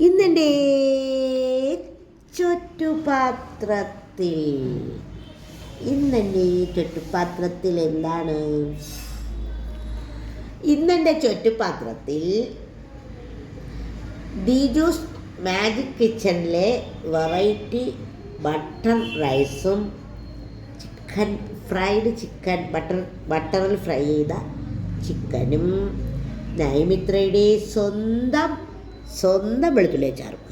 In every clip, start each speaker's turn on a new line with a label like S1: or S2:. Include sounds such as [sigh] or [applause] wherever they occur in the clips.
S1: ഇന്നെന്റെ ചുറ്റുപാത്രത്തിൽ. ഇന്നെന്റെ ചുറ്റുപാത്രത്തിൽ എന്താണ്? ഇന്നെന്റെ ചുറ്റുപാത്രത്തിൽ ദീജൂസ് മാജിക് കിച്ചണിലെ വെറൈറ്റി ബട്ടർ റൈസും ചിക്കൻ ഫ്രൈഡ് ചിക്കൻ ബട്ടർ ബട്ടറിൽ ഫ്രൈ ചെയ്ത ചിക്കനും നൈമിത്രയുടെ സ്വന്തം സ്വന്തം വെളുത്തുള്ളി അച്ചാറും.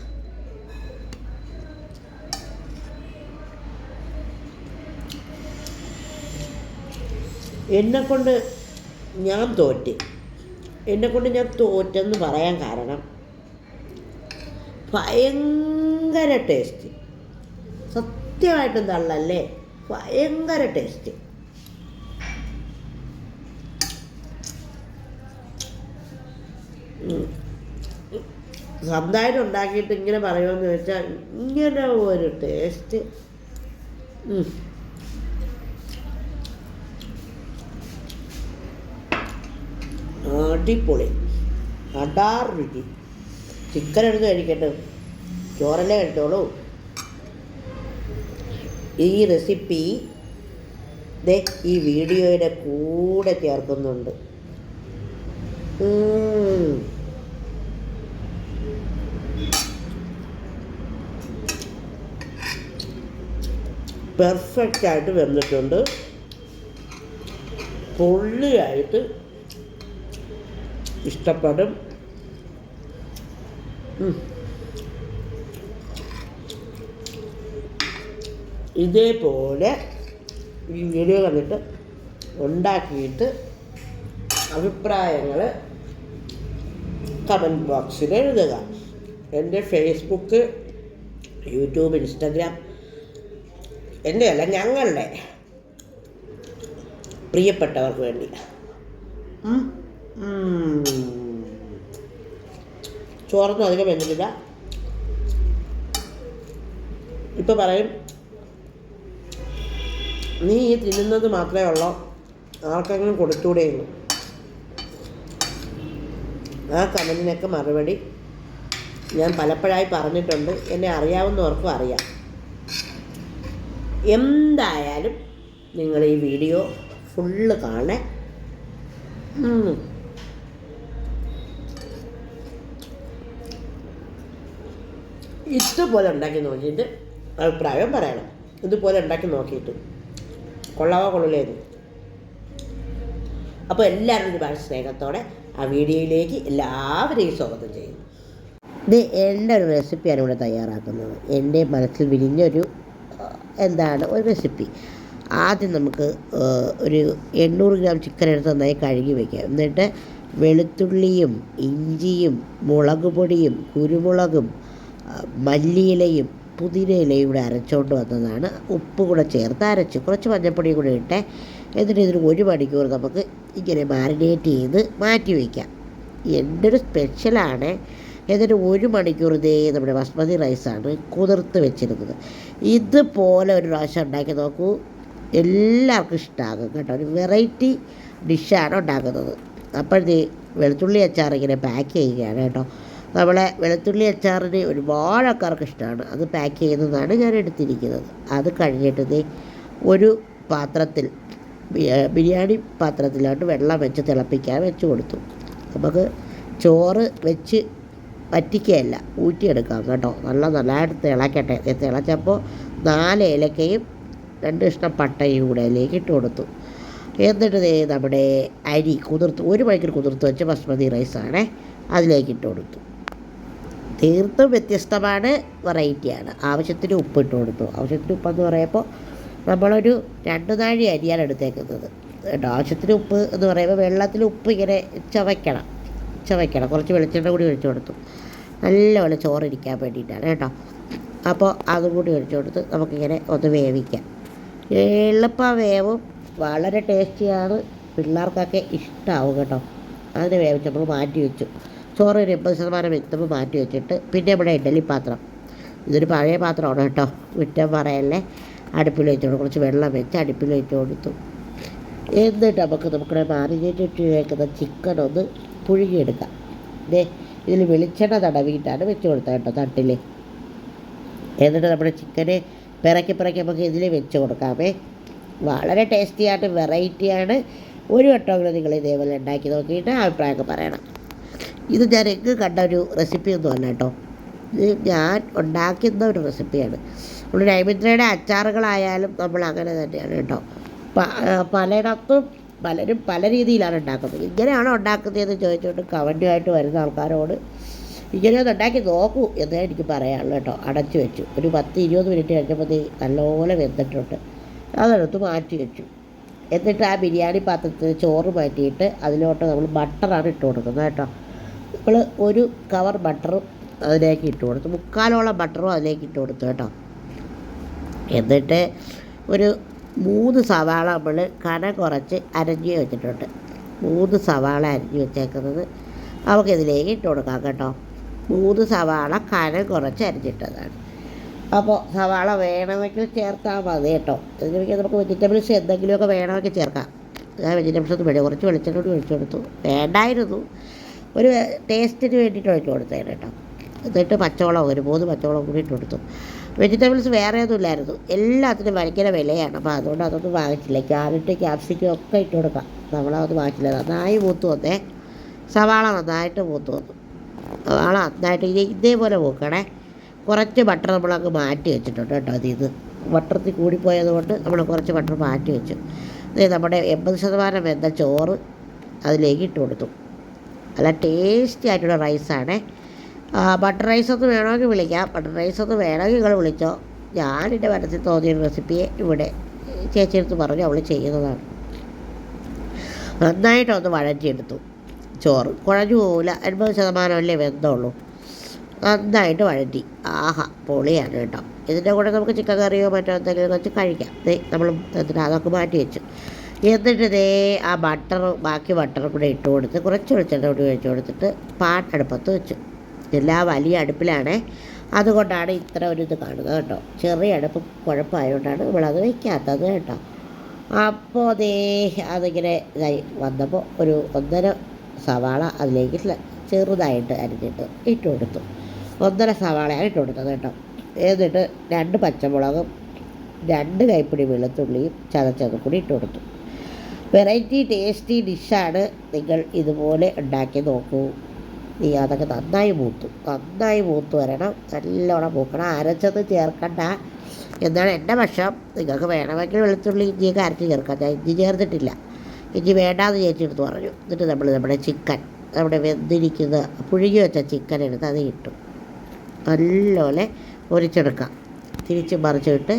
S1: എന്നെക്കൊണ്ട് ഞാൻ തോറ്റ്. എന്നെക്കൊണ്ട് ഞാൻ തോറ്റെന്ന് പറയാൻ കാരണം ഭയങ്കര ടേസ്റ്റ് സത്യമായിട്ടും തള്ളല്ലേ? ഭയങ്കര ടേസ്റ്റ് ഉം. സ്വന്തമായിട്ട് ഉണ്ടാക്കിയിട്ട് ഇങ്ങനെ പറയുമെന്ന് വെച്ചാൽ ഇങ്ങനെ ഒരു ടേസ്റ്റ്. അടിപൊളി. അടാർ രുചി. ചിക്കൻ എടുത്ത് കഴിക്കട്ടെ. ചോറല്ലേ കഴിച്ചോളൂ. ഈ റെസിപ്പി ദേ ഈ വീഡിയോയുടെ കൂടെ ചേർക്കുന്നുണ്ട്. പെർഫെക്റ്റ് ആയിട്ട് വെന്തിട്ടുണ്ട്. പൊള്ളിയായിട്ട് ഇഷ്ടപ്പെടും. ഇതേപോലെ ഈ വീഡിയോ കണ്ടിട്ട് ഉണ്ടാക്കിയിട്ട് അഭിപ്രായങ്ങൾ കമന്റ് ബോക്സിൽ എഴുതുക. എന്റെ ഫേസ്ബുക്ക് യൂട്യൂബ് ഇൻസ്റ്റഗ്രാം എന്റെ അല്ല ഞങ്ങളുടെ പ്രിയപ്പെട്ടവർക്ക് വേണ്ടി. ചോറൊന്നും അധികം വെന്നിട്ടില്ല ഇപ്പം പറയും നീ ഈ തിന്നുന്നത് മാത്രമേ ഉള്ളൂ? ആർക്കെങ്കിലും കൊടുത്തൂടെയുള്ളൂ ആ കമന്റിനൊക്കെ മറുപടി ഞാൻ പലപ്പോഴായി പറഞ്ഞിട്ടുണ്ട്. എന്നെ അറിയാവുന്നവർക്കും അറിയാം. എന്തായാലും നിങ്ങൾ ഈ വീഡിയോ ഫുള്ള് കാണേ. ഇഷ്ടപോലെ ഉണ്ടാക്കി നോക്കിയിട്ട് അഭിപ്രായം പറയണം. ഇതുപോലെ ഉണ്ടാക്കി നോക്കിയിട്ട്. കൊള്ളാവോ കൊള്ളില്ലേ അപ്പോൾ എല്ലാവരും ഒരുപാട് സ്നേഹത്തോടെ ആ വീഡിയോയിലേക്ക് എല്ലാവരെയും സ്വാഗതം ചെയ്യുന്നു. ഇത് എന്റെ ഒരു റെസിപ്പിയാണ് ഇവിടെ തയ്യാറാക്കുന്നത്. എന്റെ മനസ്സിൽ വിരിഞ്ഞൊരു എന്താണ് ഒരു റെസിപ്പി ആദ്യം നമുക്ക് ഒരു എണ്ണൂറ് ഗ്രാം ചിക്കൻ എടുത്ത് നന്നായി കഴുകി വയ്ക്കാം എന്നിട്ട് വെളുത്തുള്ളിയും ഇഞ്ചിയും മുളക് പൊടിയും കുരുമുളകും മല്ലിയിലയും മല്ലിയിലയും പുതിനയിലയും കൂടെ അരച്ചുകൊണ്ട് വന്നതാണ്. ഉപ്പ് കൂടെ ചേർത്ത് അരച്ച് കുറച്ച് മഞ്ഞൾപ്പൊടിയും കൂടെ ഇട്ട് എന്നിട്ട് ഇതിന് ഒരു മണിക്കൂർ നമുക്ക് ഇങ്ങനെ മാരിനേറ്റ് ചെയ്ത് മാറ്റി വയ്ക്കാം എന്റെ ഒരു സ്പെഷ്യലാണ് എന്നിട്ട് ഒരു മണിക്കൂർ ഇതേ നമ്മുടെ ബസ്മതി റൈസാണ് കുതിർത്ത് വെച്ചിരുന്നത്. ഇതുപോലെ ഒരു പ്രാവശ്യം ഉണ്ടാക്കി നോക്കൂ. എല്ലാവർക്കും ഇഷ്ടമാകും കേട്ടോ. ഒരു വെറൈറ്റി ഡിഷാണ് ഉണ്ടാക്കുന്നത്. അപ്പോഴത്തെ വെളുത്തുള്ളി അച്ചാർ ഇങ്ങനെ പാക്ക് ചെയ്യുകയാണ് കേട്ടോ. നമ്മളെ വെളുത്തുള്ളി അച്ചാറിന് ഒരുപാട് ആൾക്കാർക്ക് ഇഷ്ടമാണ്. അത് പാക്ക് ചെയ്യുന്നതാണ് ഞാൻ എടുത്തിരിക്കുന്നത്. അത് കഴിഞ്ഞിട്ട് ഒരു പാത്രത്തിൽ ബിരിയാണി പാത്രത്തിലോട്ട് വെള്ളം വെച്ച് തിളപ്പിക്കാൻ വെച്ച് കൊടുത്തു. നമുക്ക് ചോറ് വെച്ച് വറ്റിക്കുകയല്ല ഊറ്റിയെടുക്കാം കേട്ടോ. നല്ല നല്ലതായിട്ട് തിളക്കട്ടെ. തിളച്ചപ്പോൾ നാല് ഏലക്കയും രണ്ട് ഇഷ്ടം പട്ടയും കൂടെ അതിലേക്ക് ഇട്ട് കൊടുത്തു. എന്നിട്ട് നമ്മുടെ അരി കുതിർത്ത് ഒരു മണിക്കൂർ കുതിർത്ത് വെച്ച ബസ്മതി റൈസാണ് അതിലേക്ക് ഇട്ട് കൊടുത്തു. തീർത്തും വ്യത്യസ്തമാണ് വെറൈറ്റിയാണ് ആവശ്യത്തിന് ഉപ്പ് ഇട്ട് കൊടുത്തു. ആവശ്യത്തിന് ഉപ്പെന്ന് പറയുമ്പോൾ നമ്മളൊരു രണ്ട് നാഴി അരിയാണ് എടുത്തേക്കുന്നത്. കേട്ടോ ആവശ്യത്തിന് ഉപ്പ് എന്ന് പറയുമ്പോൾ വെള്ളത്തിൽ ഉപ്പ് ഇങ്ങനെ ചവയ്ക്കണം. ചവയ്ക്കണം കുറച്ച് വെളിച്ചെണ്ണ കൂടി ഒഴിച്ചു കൊടുത്തു. നല്ലപോലെ ചോറിരിക്കാൻ വേണ്ടിയിട്ടാണ് കേട്ടോ. അപ്പോൾ അതും കൂടി ഒഴിച്ചു കൊടുത്ത് നമുക്കിങ്ങനെ ഒന്ന് വേവിക്കാം. എളുപ്പ വേവും വളരെ ടേസ്റ്റിയാണ്. പിള്ളേർക്കൊക്കെ ഇഷ്ടമാവും കേട്ടോ. അതിന് വേവിച്ച് നമ്മൾ മാറ്റി വെച്ചു. ചോറ് ഒരു എൺപത് ശതമാനം വെക്കുമ്പോൾ മാറ്റി വെച്ചിട്ട് പിന്നെ ഇവിടെ ഇഡലി പാത്രം ഇതൊരു പഴയ പാത്രമാണ് കേട്ടോ. വിറ്റം പറയല്ലേ? അടുപ്പിൽ വെച്ച് കുറച്ച് വെള്ളം വെച്ച് അടുപ്പിൽ വെച്ച് കൊടുത്തു. എന്നിട്ട് നമുക്ക് നമ്മുടെ മാറി ഇട്ട് വെക്കുന്ന ചിക്കൻ ഒന്ന് പുഴുകിയെടുക്കാം. ഇതേ ഇതിൽ വെളിച്ചെണ്ണ തടവിയിട്ടാണ് വെച്ച് കൊടുത്തത് കേട്ടോ തട്ടിൽ. എന്നിട്ട് നമ്മുടെ ചിക്കന് പിറക്കി പിറക്കി നമുക്ക് ഇതിൽ വെച്ച് കൊടുക്കാമേ. വളരെ ടേസ്റ്റിയായിട്ട് വെറൈറ്റിയാണ് ഒരു വട്ടമെങ്കിലും നിങ്ങൾ ഇതേപോലെ ഉണ്ടാക്കി നോക്കിയിട്ട് അഭിപ്രായമൊക്കെ പറയണം. ഇത് ഞാൻ എങ്ങ് കണ്ട ഒരു റെസിപ്പി ഒന്നും അല്ല കേട്ടോ. ഇത് ഞാൻ ഉണ്ടാക്കുന്ന ഒരു റെസിപ്പിയാണ് നമ്മുടെ നൈമിത്രയുടെ അച്ചാറുകളായാലും നമ്മൾ അങ്ങനെ തന്നെയാണ് കേട്ടോ. പലയിടത്തും പലരും പല രീതിയിലാണ് ഉണ്ടാക്കുന്നത്. ഇങ്ങനെയാണോ ഉണ്ടാക്കുന്നതെന്ന് ചോദിച്ചുകൊണ്ട് കമന്റുമായിട്ട് വരുന്ന ആൾക്കാരോട് ഇങ്ങനെ ഒന്ന് ഉണ്ടാക്കി നോക്കൂ എന്നേ എനിക്ക് പറയാനുള്ളൂ കേട്ടോ. അടച്ചു വെച്ചു. ഒരു പത്ത് ഇരുപത് മിനിറ്റ് കഴിഞ്ഞപ്പോൾ നല്ലപോലെ വെന്തിട്ടുണ്ട്. അതെടുത്ത് മാറ്റി വെച്ചു. എന്നിട്ട് ആ ബിരിയാണി പാത്രത്തിൽ ചോറ് മാറ്റിയിട്ട് അതിലോട്ട് നമ്മൾ ബട്ടറാണ് ഇട്ട് കൊടുക്കുന്നത് കേട്ടോ. നമ്മൾ ഒരു കവർ ബട്ടറും അതിലേക്ക് ഇട്ട് കൊടുത്തു. മുക്കാലോളം ബട്ടറും അതിലേക്ക് ഇട്ട് കൊടുത്തു കേട്ടോ. എന്നിട്ട് ഒരു മൂന്ന് സവാള നമ്മൾ കന കുറച്ച് അരഞ്ഞ് വെച്ചിട്ടുണ്ട്. മൂന്ന് സവാള അരിഞ്ഞ് വെച്ചേക്കുന്നത് നമുക്കിതിലേക്ക് ഇട്ട് കൊടുക്കാം കേട്ടോ. മൂന്ന് സവാള കന കുറച്ച് അരിഞ്ഞിട്ടതാണ്. അപ്പോൾ സവാള വേണമെങ്കിൽ ചേർത്താൽ മതി കേട്ടോ. ഇതിലേക്ക് നമുക്ക് വെജിറ്റബിൾസ് എന്തെങ്കിലുമൊക്കെ വേണമെങ്കിൽ ചേർക്കാം. ഞാൻ വെജിറ്റബിൾസ് ഒന്നും വേണ്ട. കുറച്ച് വെളിച്ചെണ്ണ കൂടി ഒഴിച്ചു കൊടുത്തു. വേണ്ടായിരുന്നു. ഒരു ടേസ്റ്റിന് വേണ്ടിയിട്ട് ഒഴിച്ചു കൊടുത്തേനെ കേട്ടോ. എന്നിട്ട് പച്ചവളം ഒരു മൂന്ന് പച്ചവളം കൂടി ഇട്ട് കൊടുത്തു. വെജിറ്റബിൾസ് വേറെ ഒന്നും ഇല്ലായിരുന്നു എല്ലാത്തിനും ഭയങ്കര വിലയാണ്. അപ്പോൾ അതുകൊണ്ട് അതൊന്നും വാങ്ങിച്ചില്ല. ക്യാരറ്റ് ക്യാപ്സിക്കം ഒക്കെ ഇട്ട് കൊടുക്കാം. നമ്മളതൊന്നും വാങ്ങിച്ചില്ല. നന്നായി മൂത്ത് വന്നേ. സവാള നന്നായിട്ട് മൂത്ത് വന്നു. സവാള നന്നായിട്ട് ഇത് ഇതേപോലെ മൂക്കണേ. കുറച്ച് ബട്ടർ നമ്മളങ്ങ് മാറ്റി വെച്ചിട്ടുണ്ട് കേട്ടോ അതിൽ ബട്ടറത്തിൽ കൂടിപ്പോയത് കൊണ്ട് നമ്മൾ കുറച്ച് ബട്ടർ മാറ്റി വെച്ചു. ഇത് നമ്മുടെ എൺപത് ശതമാനം വെന്ത ചോറ് അതിലേക്ക് ഇട്ട് കൊടുത്തു. നല്ല ടേസ്റ്റി ആയിട്ടുള്ള റൈസാണേ ബട്ടർ റൈസ് ഒന്ന് വേണമെങ്കിൽ വിളിക്കാം. ബട്ടർ റൈസ് ഒന്ന് വേണമെങ്കിൽ നിങ്ങൾ വിളിച്ചോ. ഞാൻ എന്റെ മനസ്സിൽ തോന്നിയ റെസിപ്പിയെ ഇവിടെ ചേച്ചിയെടുത്ത് പറഞ്ഞു അവൾ ചെയ്യുന്നതാണ്. നന്നായിട്ടൊന്ന് വഴറ്റിയെടുത്തു. ചോറ് കുഴഞ്ഞു പോകില്ല എൺപത് ശതമാനമല്ലേ വെന്തമുള്ളൂ നന്നായിട്ട് വഴറ്റി. ആഹാ പൊളിയാണ് കേട്ടോ. ഇതിന്റെ കൂടെ നമുക്ക് ചിക്കൻ കറിയോ മറ്റോ എന്തെങ്കിലും വെച്ച് കഴിക്കാം. നമ്മൾ എന്നിട്ട് അതൊക്കെ മാറ്റി വെച്ചു. എന്നിട്ട് ദേ ആ ബട്ടർ ബാക്കി ബട്ടർ കൂടെ ഇട്ട് കൊടുത്ത് കുറച്ച് വെളിച്ചെണ്ണ കൂടി ഒഴിച്ച് കൊടുത്തിട്ട് പാട്ടടുപ്പത്ത് വെച്ചു. എല്ലാ വലിയ അടുപ്പിലാണേ. അതുകൊണ്ടാണ് ഇത്ര ഒരു ഇത് കാണുന്നത് കേട്ടോ. ചെറിയ അടുപ്പ് കുഴപ്പമായതുകൊണ്ടാണ് നമ്മളത് വയ്ക്കാത്തത് കേട്ടോ. അപ്പോൾ അതേ അതിങ്ങനെ ഇതായി. വന്നപ്പോൾ ഒരു ഒന്നര സവാള അതിലേക്ക് ചെറുതായിട്ട് അരിഞ്ഞിട്ട് ഇട്ട് കൊടുത്തു ഒന്നര സവാളയാണ് ഇട്ട് കൊടുത്തത് കേട്ടോ. എന്നിട്ട് രണ്ട് പച്ചമുളകും രണ്ട് കൈപ്പിടി വെളുത്തുള്ളിയും ചതച്ചതും കൂടി ഇട്ട് കൊടുത്തു വെറൈറ്റി ടേസ്റ്റി ഡിഷാണ് നിങ്ങൾ ഇതുപോലെ ഉണ്ടാക്കി നോക്കൂ. നീ അതൊക്കെ നന്നായി മൂത്തു. നന്നായി മൂത്തു വരണം. നല്ലോണം മൂക്കണം. അരച്ചത് ചേർക്കണ്ട. എന്നാണ് എന്റെ പക്ഷം. നിങ്ങൾക്ക് വേണമെങ്കിൽ വെളുത്തുള്ളി ഇഞ്ചിയൊക്കെ അരച്ച് ചേർക്കാം. ഞാൻ ഇഞ്ചി ചേർത്തിട്ടില്ല. ഇഞ്ചി വേണ്ടാന്ന് ചേച്ചിയെടുത്ത് പറഞ്ഞു. എന്നിട്ട് നമ്മൾ നമ്മുടെ ചിക്കൻ നമ്മുടെ വെന്തിരിക്കുന്ന പുഴുകി വെച്ച ചിക്കൻ എടുത്ത് അത് കിട്ടും നല്ലപോലെ ഒരിച്ചെടുക്കാം. തിരിച്ച് മറിച്ചിട്ട്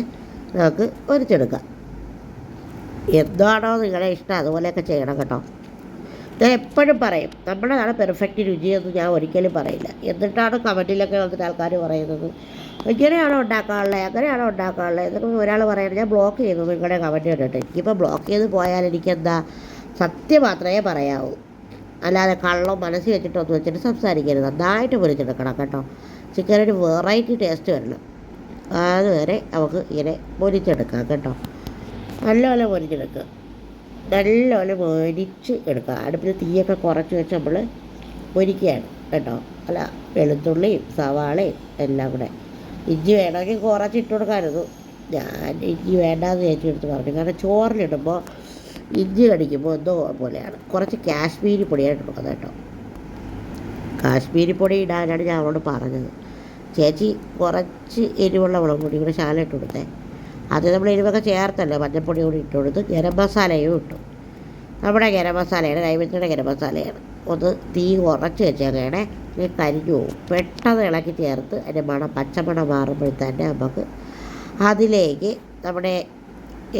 S1: നമുക്ക് ഒരിച്ചെടുക്കാം. എന്താണോ നിങ്ങളുടെ ഇഷ്ടം. അതുപോലെയൊക്കെ ചെയ്യണം കേട്ടോ. ഞാൻ എപ്പോഴും പറയും. നമ്മുടെ നാളെ പെർഫെക്റ്റ് രുചിയെന്ന് ഞാൻ ഒരിക്കലും പറയില്ല. എന്നിട്ടാണ് കമന്റിലൊക്കെ വന്നിട്ട് ആൾക്കാർ പറയുന്നത്. ഇങ്ങനെയാണോ ഉണ്ടാക്കാനുള്ളത് അങ്ങനെയാണോ ഉണ്ടാക്കാനുള്ളത് എന്നൊക്കെ ഒരാൾ പറയുന്നത് ഞാൻ ബ്ലോക്ക് ചെയ്തു നിങ്ങളുടെ കമന്റ് കണ്ടിട്ട്. എനിക്കിപ്പോൾ ബ്ലോക്ക് ചെയ്ത് പോയാൽ എനിക്കെന്താ? സത്യം മാത്രമേ പറയാവൂ. അല്ലാതെ കള്ളം മനസ്സിൽ വെച്ചിട്ടൊന്നും വെച്ചിട്ട് സംസാരിക്കരുത്. നന്നായിട്ട് പൊരിച്ചെടുക്കണം കേട്ടോ. ചിക്കൻ ഒരു വെറൈറ്റി ടേസ്റ്റ് വരണം. അതുവരെ നമുക്ക് ഇങ്ങനെ പൊരിച്ചെടുക്കാം കേട്ടോ. നല്ല നല്ലപോലെ പൊരിച്ചെടുക്കുക. നല്ലപോലെ പൊരിച്ച് എടുക്കുക. അടുപ്പിൽ തീയൊക്കെ കുറച്ച് വെച്ച് നമ്മൾ പൊരിക്കുകയാണ് കേട്ടോ. അല്ല വെളുത്തുള്ളിയും സവാളയും എല്ലാം കൂടെ. ഇഞ്ചി വേണമെങ്കിൽ കുറച്ച് ഇട്ട് കൊടുക്കാമായിരുന്നു ഞാൻ ഇഞ്ചി വേണ്ടാന്ന് ചേച്ചി എടുത്ത് പറഞ്ഞു. കാരണം ചോറിലിടുമ്പോൾ ഇഞ്ചി കടിക്കുമ്പോൾ എന്തോ പോലെയാണ്. കുറച്ച് കാശ്മീരി പൊടിയായിട്ട് കൊടുക്കുന്നത് കേട്ടോ. കാശ്മീരി പൊടി ഇടാനാണ് ഞാൻ അവളോട് പറഞ്ഞത്. ചേച്ചി കുറച്ച് എരിവുള്ള മുളക് പൊടി കൂടെ ശാല ഇട്ട് കൊടുത്തേ. അത് നമ്മൾ എരിവൊക്കെ ചേർത്തല്ലോ മഞ്ഞൾപ്പൊടി കൂടി ഇട്ട് കൊടുത്ത് ഗരം മസാലയും ഇട്ടു. നമ്മുടെ ഗരം മസാലയാണ് നൈവേദ്യയുടെ ഗരം മസാലയാണ്. ഒന്ന് തീ കുറച്ച് വെച്ചേക്കണേ ഈ കരിഞ്ഞു പോകും പെട്ടെന്ന് ഇളക്കി ചേർത്ത് അതിന്റെ മണം പച്ചമണം തന്നെ നമുക്ക് അതിലേക്ക് നമ്മുടെ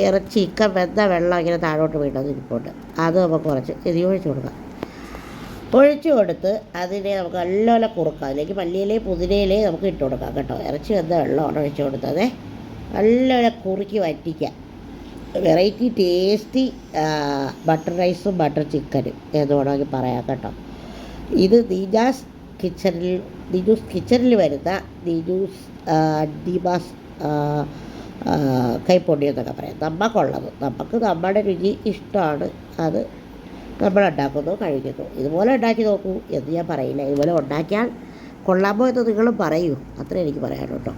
S1: ഇറച്ചി ഇക്ക വെന്ത വെള്ളം ഇങ്ങനെ താഴോട്ട് വീണ്ടത് ഇരിപ്പുണ്ട് അത് നമുക്ക് കുറച്ച് എരി ഒഴിച്ച് കൊടുക്കാം. ഒഴിച്ചു കൊടുത്ത് അതിനെ നമുക്ക് നല്ലപോലെ കുറുക്കാം. അതിലേക്ക് മല്ലിയിലേയും പുതിനയിലേയും നമുക്ക് ഇട്ട് കൊടുക്കാം കേട്ടോ. ഇറച്ചി വെന്ത വെള്ളമാണ് ഒഴിച്ചു കൊടുത്തത്. നല്ലപോലെ കുറുക്കി വറ്റിക്കുക. വെറൈറ്റി ടേസ്റ്റി ബട്ടർ റൈസും ബട്ടർ ചിക്കനും എന്ന് വേണമെങ്കിൽ പറയാം കേട്ടോ. ഇത് നീജാസ് കിച്ചണിൽ ദിജൂസ് കിച്ചണിൽ വരുന്ന ദിജൂസ് ദിബാസ് കൈപ്പൊടി എന്നൊക്കെ പറയാം. നമുക്കുള്ളത് നമുക്ക് നമ്മുടെ രുചി ഇഷ്ടമാണ്. അത് നമ്മൾ ഉണ്ടാക്കുന്നു കഴിക്കുന്നു. ഇതുപോലെ ഉണ്ടാക്കി നോക്കൂ എന്ന് ഞാൻ പറയില്ല. ഇതുപോലെ ഉണ്ടാക്കിയാൽ കൊള്ളാമോ എന്ന് നിങ്ങളും പറയൂ. അത്രേ എനിക്ക് പറയാനുള്ളൂ കേട്ടോ.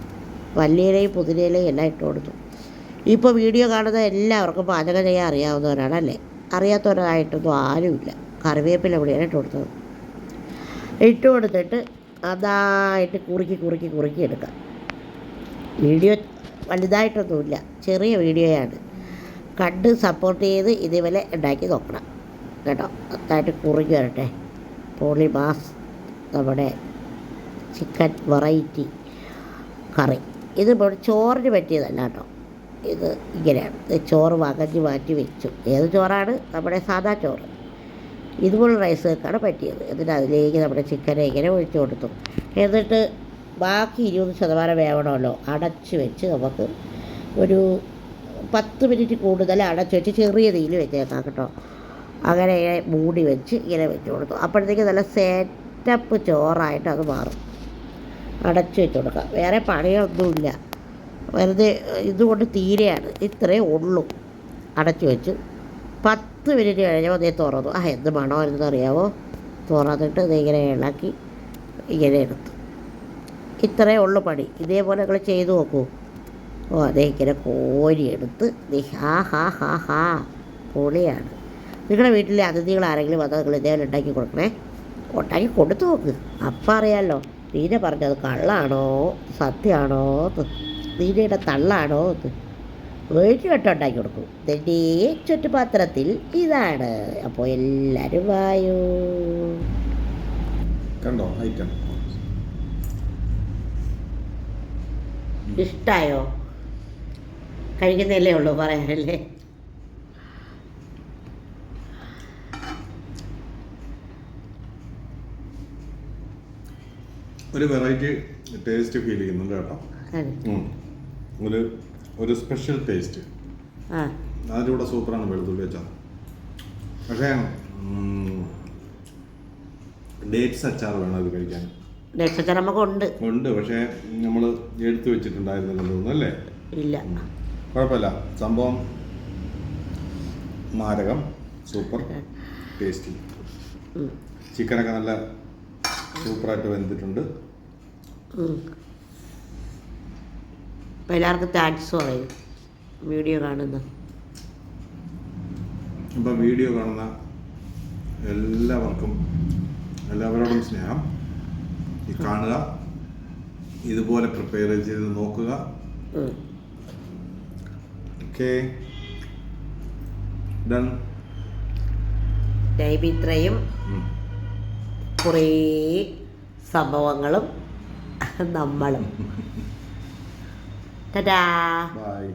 S1: മല്ലിയിലയും പുതിനയിലയും എല്ലാം ഇട്ട് കൊടുത്തു. ഇപ്പോൾ വീഡിയോ കാണുന്ന എല്ലാവർക്കും പാചകം ചെയ്യാൻ അറിയാവുന്നവരാണല്ലേ? അറിയാത്തവരായിട്ടൊന്നും ആരുമില്ല. കറിവേപ്പില ഇവിടെയാണ് ഇട്ട് കൊടുത്തത്. ഇട്ട് കൊടുത്തിട്ട് അതായിട്ട് കുറുക്കി കുറുക്കി കുറുക്കി എടുക്കാം. വീഡിയോ വലുതായിട്ടൊന്നുമില്ല. ചെറിയ വീഡിയോയാണ്. കണ്ട് സപ്പോർട്ട് ചെയ്ത് ഇതേപോലെ ഉണ്ടാക്കി നോക്കണം. കേട്ടോ? നന്നായിട്ട് കുറുക്കി വരട്ടെ. പോളി മാസ് നമ്മുടെ ചിക്കൻ വെറൈറ്റി കറി. ഇത് ഇവിടെ ചോറിന് പറ്റിയതല്ല കേട്ടോ. ഇത് ഇങ്ങനെയാണ്. ഇത് ചോറ് വകഞ്ഞ് മാറ്റി വെച്ചു. ഏത് ചോറാണ്? നമ്മുടെ സാദാ ചോറ്. ഇതുപോലുള്ള റൈസുകൾക്കാണ് പറ്റിയത്. എന്നിട്ട് അതിലേക്ക് നമ്മുടെ ചിക്കനെ ഇങ്ങനെ ഒഴിച്ചു കൊടുത്തു. എന്നിട്ട് ബാക്കി ഇരുപത് ശതമാനം വേവണമല്ലോ. അടച്ചു വെച്ച് നമുക്ക് ഒരു പത്ത് മിനിറ്റ് കൂടുതൽ അടച്ചു വെച്ച് ചെറിയ തീയിൽ വെച്ചേക്കാം കേട്ടോ. അങ്ങനെ മൂടി വെച്ച് ഇങ്ങനെ വെച്ച് കൊടുത്തു. അപ്പോഴത്തേക്ക് നല്ല സെറ്റപ്പ് ചോറായിട്ട് അത് മാറും. അടച്ച് വെച്ച് കൊടുക്കുക വേറെ പണിയൊന്നുമില്ല. വെറുതെ ഇതുകൊണ്ട് തീരെയാണ്. ഇത്രയേ ഉള്ളൂ. അടച്ചു വെച്ച്. പത്ത് മിനിറ്റ് കഴിഞ്ഞപ്പോൾ അതേ തുറന്നു. ആ എന്ത് മണമായിരുന്നു അറിയാമോ തുറന്നിട്ട് ഇത് ഇങ്ങനെ ഇളക്കി ഇങ്ങനെ എടുത്തു. ഇത്രയേ ഉള്ളു പണി. ഇതേപോലെ നിങ്ങൾ ചെയ്തു നോക്കൂ. ഓ അതേ ഇങ്ങനെ കോരി എടുത്ത് ഹാ ഹാ ഹാ ഹാ പൊളിയാണ്. നിങ്ങളുടെ വീട്ടിലെ അതിഥികൾ ആരെങ്കിലും വന്നാൽ നിങ്ങൾ ഇതേപോലെ ഉണ്ടാക്കി കൊടുക്കണേ? ഉണ്ടാക്കി കൊടുത്തു നോക്ക്. അപ്പം അറിയാമല്ലോ നീന പറഞ്ഞത് കള്ളാണോ? സത്യമാണോ? നീനയുടെ തള്ളാണോ? വെട്ടം ഉണ്ടാക്കി കൊടുക്കും. ഇതിന്റെ ചുറ്റുപാത്രത്തിൽ ഇതാണ്. അപ്പോൾ എല്ലാവരും വായോ.
S2: കണ്ടോ? ഐറ്റം
S1: ഇഷ്ടായോ? കഴിക്കുന്നതല്ലേ ഉള്ളൂ പറയാനല്ലേ?
S2: ഒരു വെറൈറ്റി ടേസ്റ്റ് ഫീൽ ചെയ്യുന്നുണ്ട് കേട്ടോ. ഒരു ഒരു സ്പെഷ്യൽ ടേസ്റ്റ് അതിന്റെ കൂടെ സൂപ്പറാണ് വെളുത്തുള്ളി അച്ചാർ. പക്ഷേ ഡേറ്റ്സ് അച്ചാർ വേണം അത് കഴിക്കാൻ.
S1: ഡേറ്റ്സ് അച്ചാർ നമുക്ക്
S2: ഉണ്ട്. പക്ഷേ നമ്മൾ എടുത്തു വെച്ചിട്ടുണ്ടായിരുന്നില്ലെന്ന് തോന്നുന്നു അല്ലേ?
S1: ഇല്ല.
S2: കുഴപ്പമില്ല. സംഭവം മാരകം. സൂപ്പർ. ടേസ്റ്റി. ചിക്കനൊക്കെ നല്ല സൂപ്പറായിട്ട് വെന്തിട്ടുണ്ട്.
S1: ഉം. എല്ലാവർക്കും താങ്ക്സ് പറയും. വീഡിയോ കാണുന്ന.
S2: അപ്പം വീഡിയോ കാണുന്ന എല്ലാവർക്കും എല്ലാവരോടും സ്നേഹം. ഈ കാണുക ഇതുപോലെ പ്രിപ്പയർ ചെയ്ത് നോക്കുക. ഓക്കെ ഡൺ
S1: ഇത്രയും. കുറേ സംഭവങ്ങളും നമ്മളും. [laughs] ടാ
S2: ബൈ